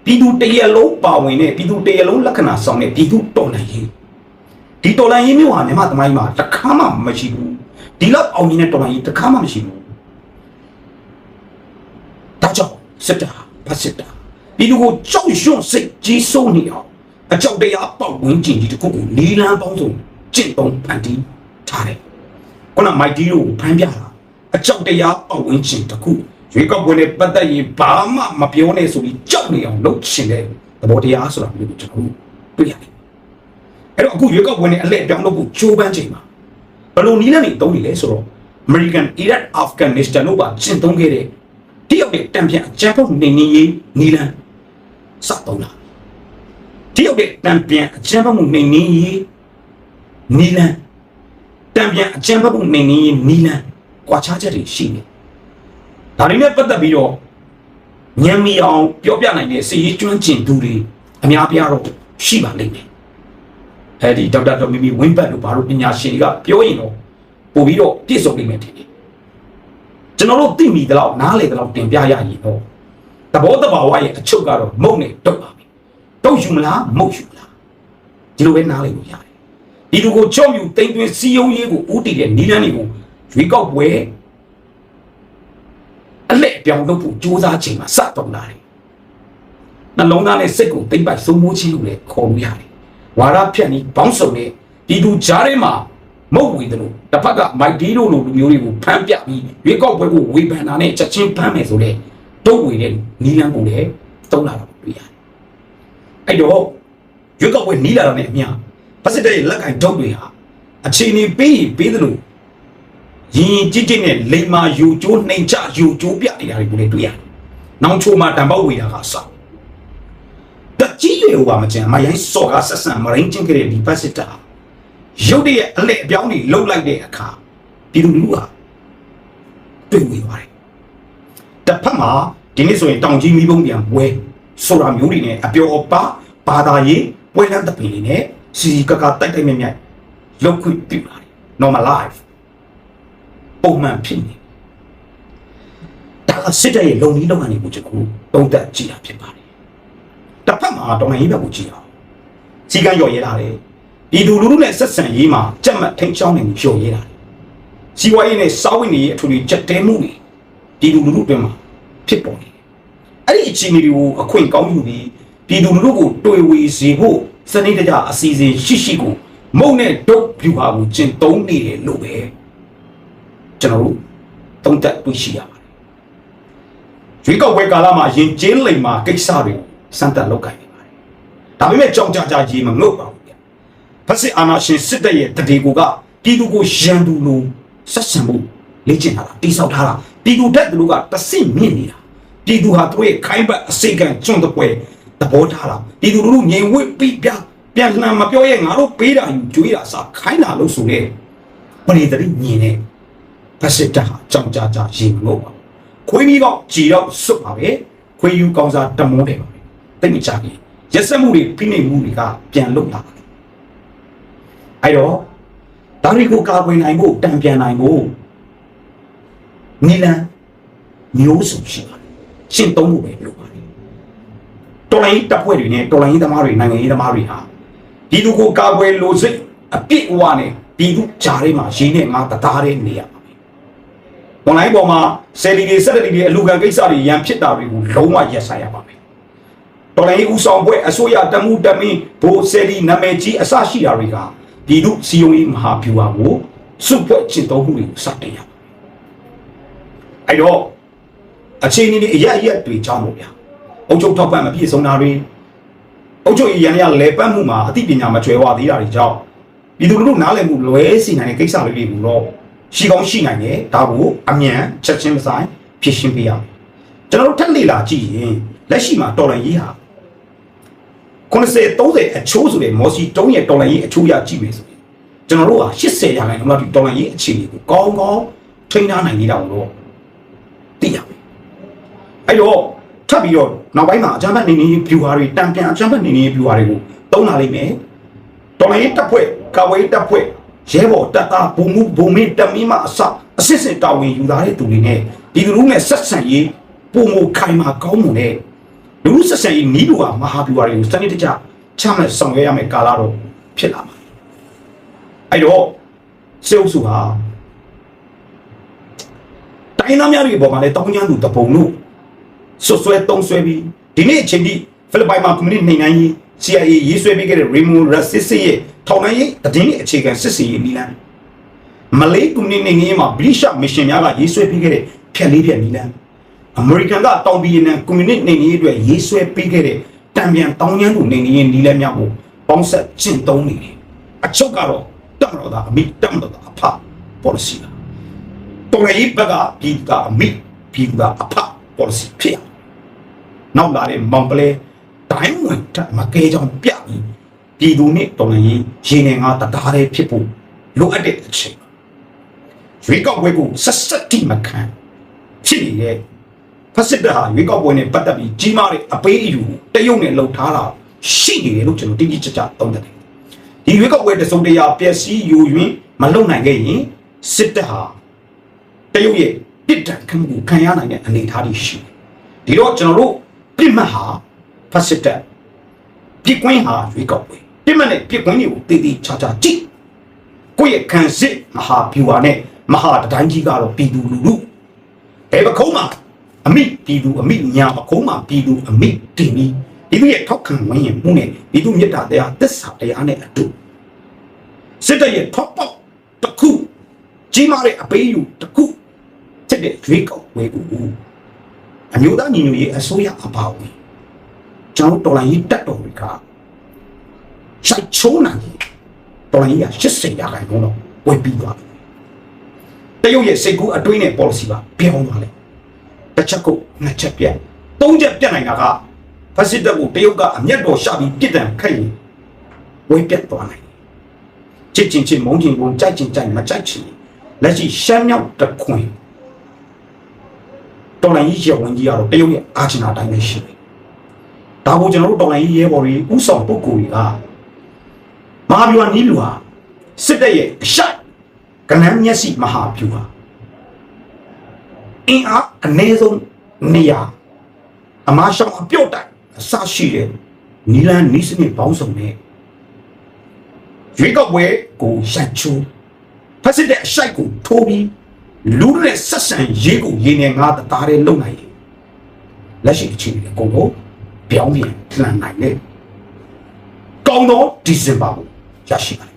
A: ပြည်သူတရက်လုံးပါဝင်တဲ့ပြည်သူတရက်လုံးလက္ခဏာဆောင်တဲ့ပြည်သူတော်လှန်ရေးဒီတော်လှန်ရေးမျိုးဟာမြန်မာသမိုင်းမှာတစ်ခါမှမရှိဘူးဒီလောက်အောင်မြင်တဲ့တော်လှန်ရေးတစ်ခါမှမရှိဘူးဒါကြောင့်စစ်တာဖတ်စစ်တာပြည်သူကိုကြောက်ရွံ့စိတ်ကြီးစိုးနေအောင်အကြောက်တရားပေါက်ဝင်ကျင်ကြီးတစ်ခုကိုနီလန်းပေါင်းစုံကျင့်သုံးဖန်တီးထားတယ်ခုနမိုက်တီကိုဖမ်းပြတာအကြောက်တရားပေါက်ဝင်ကျင်တစ်ခုရွေးကောက်ပွဲနဲ့ပတ်သက်ရင်ဘာမှမပြောနဲ့ဆိုပြီးကြောက်နေအောင်လုပ်ချင်တဲ့သဘောတရားဆိုတာမျိုးကိုကျွန်တော်တို့တွေ့ရတယ်အဲ့တော့အခုရွေးကောက်ပွဲနဲ့အလှည့်ပြောင်းလုပ်ဖို့ကြိုးပမ်းချိန်မှာဘယ်လိုနီးလန်းတွေတုံးနေလဲဆိုတော့ American Iraq Afghanistan တို့ပါကျင့်သုံးခဲ့တဲ့တရုတ်ရဲ့တံပြန်အကြမ်းဖက်နေနေရေးနီးလန်းစတုံးလာတရုတ်ရဲ့တံပြန်အကြမ်းဖက်မှုနေနေရေးနီးလန်းတံပြန်အကြမ်းဖက်မှုနေနေရေးနီးလန်းကွာခြားချက်တွေရှိနေ ဒါတွေနဲ့ပတ်သက်ပြီးတော့ညံမီအောင်ပြောပြနိုင်တဲ့စီရေးကျွမ်းကျင်သူတွေအများပြားတော့ရှိပါလိမ့်မယ်အဲဒီဒေါက်တာဒေါ်မီမီဝင်းပတ်တို့ဘာလို့ပညာရှင်တွေကပြောရင်တော့ပို့ပြီးတော့ပြည့်စုံနိုင်မယ်ထင်တယ်ကျွန်တော်တို့သိမိသလောက်နားလေသလောက်တင်ပြရရင်တော့သဘောတဘာဝရဲ့အချုပ်ကတော့မုံနဲ့တုတ်ပါပြီတုတ်ယူမလားမုတ်ယူမလားဒီလိုပဲနားလေလို့ရတယ်ဒီလူကိုကြောက်ယူတိမ်သွင်းစီယုံရေးကိုဦးတည်တဲ့နီလန်းတွေကိုရွေးကောက်ပွဲ အလက်အပြောင်းလုပ်ဖို့ကြိုးစားချိန်မှာစတော့လာတယ်နှလုံးသားနဲ့စိတ်ကိုတိမ့်ပိုက်စိုးမိုးခြင်းလို့လည်းခေါ်လို့ရတယ်ဝါရဖြတ်နီးဘောင်းစုံနဲ့ဒီလူကြားထဲမှာမုတ်ဝေတယ်လို့တစ်ဖက်ကမိုက်ဒီလိုလိုလူမျိုးတွေကိုဖမ်းပြပြီးရွေးကောက်ပွဲကိုဝေဖန်တာနဲ့ချက်ချင်းဖမ်းမယ်ဆိုတဲ့တုတ်ဝေတဲ့နီလန်းကိုလည်းတုံးလာတော့တွေ့ရတယ်အဲ့တော့ရွေးကောက်ပွဲနီးလာတာနဲ့အမျှဖက်စစ်တဲ့လက်ကင်တုတ်တွေဟာအခြေအနေပေးရင်ပေးတယ်လို့ ရင်ရင်ကြည့်ကြည့်နဲ့လိမ္မာယူကျိုးနှိမ်ချယူကျိုးပြနေတာတွေကိုလည်းတွေ့ရတယ်။နောင်ချိုမှာတံပေါက်ဝေတာကစ။တကြီးရွယ်ဟိုပါမကျန်မရိုင်းစော်ကဆက်ဆံမရင်းချင်းကြတဲ့ဒီပတ်စစ်တာရုပ်တရက်အလက်အပြောင်းတွေလှုပ်လိုက်တဲ့အခါဒီလူလူဟာတွေ့ဝင်ပါတယ်။တစ်ဖက်မှာဒီနေ့ဆိုရင်တောင်ကြီးမီးပုံပြန်ပွဲဆိုတာမျိုးတွေနဲ့အပျော်အပါဘာသာရေးပွဲလမ်းတပင်တွေနဲ့စီစီကကတိုက်တိုက်မြက်မြက်လောက်ခွင့်ပြုလာတယ်။ normal life ပုံမှန်ဖြစ်နေဒါကစစ်တပ်ရဲ့လုံကြီးလောက်ကနေကိုကျွန်တော်တုံးတက်ကြည့်တာဖြစ်ပါတယ်တစ်ဖက်မှာတော်လိုင်းရေးဘက်ကိုကြည့်အောင်စီကံရော်ရဲလာတယ်ဒီလူလူလူနဲ့ဆက်ဆံရေးမှာကြက်မှတ်ထိန်ချောင်းနေပြီးရော်ရဲလာတယ်စီဝါရေးနဲ့စာဝင်တွေရဲ့အထူးတွေချက်တဲမှုတွေဒီလူလူလူအတွင်းမှာဖြစ်ပေါ်နေတယ်အဲ့ဒီအခြေအနေတွေကိုအခွင့်ကောင်းယူပြီးဒီလူလူလူကိုတွေ့ဝေစေဖို့စနစ်တကျအစီအစဉ်ရှိရှိကိုမုံနဲ့ဒုတ်ပြူဟာကိုကျင့်သုံးနေတယ်လို့ပဲ ကျွန်တော်တို့တုံးတက်တွေ့ရှိရပါတယ်။ရွေးကောက်ပွဲကာလမှာရင်ကျေးလိမ်မှာကိစ္စတွေစမ်းတက်လုပ်ကိုင်နေပါတယ်။ဒါပေမဲ့ကြောင်ကြကြကြီးမငုတ်ပါဘူးဗျ။ဖက်စစ်အာဏာရှင်စစ်တပ်ရဲ့တတိကိုကပြည်သူကိုရန်သူလိုဆက်ဆံမှုလေ့ကျင့်ထားတာတိဆောက်ထားတာပြည်သူတက်သူတို့ကတဆင့်မြင့်နေတာပြည်သူဟာသူတို့ရဲ့ခိုင်းဘက်အစိတ်ကံကျွန့်တဲ့ပွဲသဘောထားတာပြည်သူတို့ငြိမ်ဝှက်ပြီးပြပြန်လှန်မပြောရဲ့ငါတို့ပေးတာယူကြွေးတာစာခိုင်းတာလို့ဆိုရဲပရိသတ်ညင်နေ ဖက်စစ်တပ်ဟာကြောင်ကြကြရေမလို့ပါခွေးမီတော့ကြည်တော့စွတ်ပါပဲခွေးယူကောင်းစားတမိုးတယ်ပါပဲတိတ်မချကြီးရက်စက်မှုတွေဖိနှိပ်မှုတွေကပြန်လွတ်လာတယ်အဲ့တော့ဒါတွေကိုကာကွယ်နိုင်ဖို့တံပြန်နိုင်ဖို့နီလန်မျိုးစုံရှိပါတယ်ရှင်းသုံးဖို့ပဲလိုပါတယ်တော်လိုင်းတပ်ဖွဲ့တွေနဲ့တော်လိုင်းသမားတွေနိုင်ငံရေးသမားတွေဟာဒီလူကိုကာကွယ်လို့စိတ်အပြစ်အဝနဲ့ဒီလူကြားထဲမှာရင်းနဲ့ငါတသားတည်းနေရပါမယ်။ online ပေါ်မှာဆယ်လီတွေဆက်လီတွေအလူခံကိစ္စတွေရန်ဖြစ်တာတွေကိုလုံးဝရက်ဆိုင်ရပါမယ်။တော်လိုင်းဦးဆောင်ပွဲအစိုးရတမှုတမင်းဘိုးဆယ်လီနာမည်ကြီးအစရှိတာတွေကဒီလူစီယုံရေးမဟာဗျူဟာကိုစုဖွဲ့ချစ်တော်မှုတွေကိုစတင်ရပါမယ်။အဲ့တော့အခြေအနေတွေအရက်အရက်တွေကြောင်းလို့ဗျာ။အုပ်ချုပ်ထောက်ပံ့မပြည့်စုံတာတွေအုပ်ချုပ်ရေးရန်ရလဲပတ်မှုမှာအသိပညာမကျွဲဝသေးတာတွေကြောင့်ပြည်သူလူထုနားလည်မှုလွဲစီနိုင်တဲ့ကိစ္စလေးတွေကိုတော့ ရှိကောင်းရှိနိုင်တယ်ဒါကိုအမြန်ချက်ချင်းမဆိုင်ဖြစ်ရှင်းပေးရမယ်ကျွန်တော်တို့ထက်လေ့လာကြည့်ရင်လက်ရှိမှာတော်လန်ရေးဟာ90 30အချိုးဆိုတဲ့မော်စီတုံးရဲ့တော်လန်ရေးအချိုးရကြည့်မယ်ဆိုရင်ကျွန်တော်တို့ဟာ80ရာခိုင်နှုန်းလောက်ဒီတော်လန်ရေးအခြေအနေကိုကောင်းကောင်းထိန်းထားနိုင်နေတာကိုတော့သိရမယ်အဲ့တော့ထပ်ပြီးတော့နောက်ပိုင်းမှာအကြမ်းဖက်နေနေဖြူဟာတွေတံပြန်အကြမ်းဖက်နေနေဖြူဟာတွေကိုတုံးလာလိမ့်မယ်တော်လိုင်းတပ်ဖွဲ့ကာဝေးတပ်ဖွဲ့ ရဲဘော်တပ်သားဘုံမှုဘုံမင်းတမီးမအစအစစ်စစ်တာဝန်ယူထားတဲ့သူတွေနဲ့ဒီလူမျိုးနဲ့ဆက်ဆံရေးပုံမခိုင်မာကောင်းမွန်တဲ့လူမှုဆက်ဆံရေးနီးလူဟာမဟာဗျူဟာတွေကိုစနစ်တကျချမှတ်ဆောင်ရွက်ရမယ့်ကာလတော့ဖြစ်လာမှာအဲ့တော့စေအုပ်စုဟာတိုင်းသားများတွေပေါ်မှာလည်းတောင်းကျမ်းသူတပုံတို့ဆွဆွဲတုံးဆွဲပြီးဒီနေ့အချိန်ထိဖိလစ်ပိုင်မှာကွန်မြူနတီနိုင်ငံရေး CIA ရေးဆွဲပေးခဲ့တဲ့ Raymond Rassis ရဲ့ထောင်နိုင်ရေးတည်င်းရဲ့အခြေခံစစ်စင်ရေးနီလန်မလေးကွန်မြူနတီနိုင်ငံရေးမှာ British Mission များကရေးဆွဲပေးခဲ့တဲ့ဖြက်လေးဖြက်နီလန်အမေရိကန်ကတောင်ပြည်နယ်ကွန်မြူနတီနိုင်ငံရေးအတွက်ရေးဆွဲပေးခဲ့တဲ့တံပြန်တောင်းကျမ်းသူနိုင်ငံရေးနီလန်များကိုပေါင်းဆက်ကျင့်သုံးနေတယ်အချုပ်ကတော့တမတော်သားအမိတမတော်သားအဖ policy လားတော်ရည်ဘက်ကပြည်ကအမိပြည်ကအဖ policy ဖြစ်ရနောက်လာတဲ့မောင်ကလေး တိုင်းဝင်တက်မကဲကြောင်ပြပြီးပြည်သူနဲ့တော်ရည်ရေနေငါတသားလေးဖြစ်ဖို့လိုအပ်တဲ့အချိန်ရွေးကောက်ပွဲကိုဆက်ဆက်တိမခံဖြစ်နေတဲ့ဖက်စစ်တပ်ဟာရွေးကောက်ပွဲနဲ့ပတ်သက်ပြီးကြီးမားတဲ့အပေးအယူတရုတ်နဲ့လှုပ်ထားတာရှိနေတယ်လို့ကျွန်တော်တိတိကျကျသုံးသပ်တယ်ဒီရွေးကောက်ပွဲတစုံတရာပျက်စီးယူရင်းမလုံနိုင်ခဲ့ရင်စစ်တပ်ဟာတရုတ်ရဲ့ပြစ်ဒဏ်ခံမှုခံရနိုင်တဲ့အနေအထားတွေရှိတယ်ဒီတော့ကျွန်တော်တို့ပြစ်မှတ်ဟာ ဖက်စစ်တပ်ပြစ်ကွင်းဟာရွေးကောက်ပွဲပြစ်မှတ်နဲ့ပြစ်ကွင်းတွေကိုတည်တည်ချာချာကြည့်ကိုယ့်ရဲ့ခံစစ်မဟာဗျူဟာနဲ့မဟာတတိုင်းကြီးကတော့ပြည်သူလူထုဘယ်ပခုံးမှာအမိပြည်သူအမိညာပခုံးမှာပြည်သူအမိတင်ပြီးဒီလိုရဲ့ထောက်ခံဝင်ရင်မှုနဲ့ပြည်သူမေတ္တာတရားသစ္စာတရားနဲ့အတူစစ်တပ်ရဲ့ထောက်ပေါက်တစ်ခုကြီးမားတဲ့အပေးယူတစ်ခုစစ်တဲ့ရွေးကောက်ပွဲကိုအမျိုးသားညီညွတ်ရေးအစိုးရအပါအဝင် ကျောင်းတော်လိုင်းရေးတက်တော်တွေကရှိုက်ချိုးနိုင်တယ်တော်လိုင်းရေးက80ရာခိုင်နှုန်းတော့ဝယ်ပြီးသွားတယ်တရုတ်ရဲ့စိတ်ကူးအတွေးနဲ့ policy ပါပြောင်းသွားတယ်တစ်ချက်ကိုနှစ်ချက်ပြတ်သုံးချက်ပြတ်နိုင်တာကဖက်စစ်တပ်ကိုတရုတ်ကအမျက်တော်ရှာပြီးပြစ်ဒဏ်ခတ်ရင်ဝေးပြတ်သွားနိုင်တယ်ချစ်ချင်းချင်းမုန်းချင်းကိုကြိုက်ချင်းကြိုက်မကြိုက်ချင်းလက်ရှိရှမ်းမြောက်တခွင်တော်လိုင်းကြီးရဲဝန်ကြီးကတော့တရုတ်ရဲ့အာချင်တာတိုင်းပဲရှိတယ်။ ဒါကိုကျွန်တော်တို့တော်လိုင်းကြီးရဲဘော်တွေဥဆောင်ပုဂ္ဂိုလ်တွေကမဟာဗျူဟာနီးလူဟာစစ်တပ်ရဲ့အရှိုက်ကနန်းမျက်စိမဟာဗျူဟာအင်းအားအနည်းဆုံးနေရာအမားရှောင်းအပြုတ်တိုင်အစရှိတဲ့နီလန်နီးစနစ်ပေါင်းစုံနဲ့ရွေးကောက်ပွဲကိုရိုက်ချိုးဖက်စစ်တဲ့အရှိုက်ကိုထိုးပြီးလူတွေနဲ့ဆက်ဆံရေးကိုရင်းနေငါတသားလေးလုံနိုင်တယ်လက်ရှိအခြေအနေကိုကို ပြောင်းပြန်လှန်နိုင်တယ်ကောင်းသောဒီဇင်ဘာကိုရရှိပါတယ်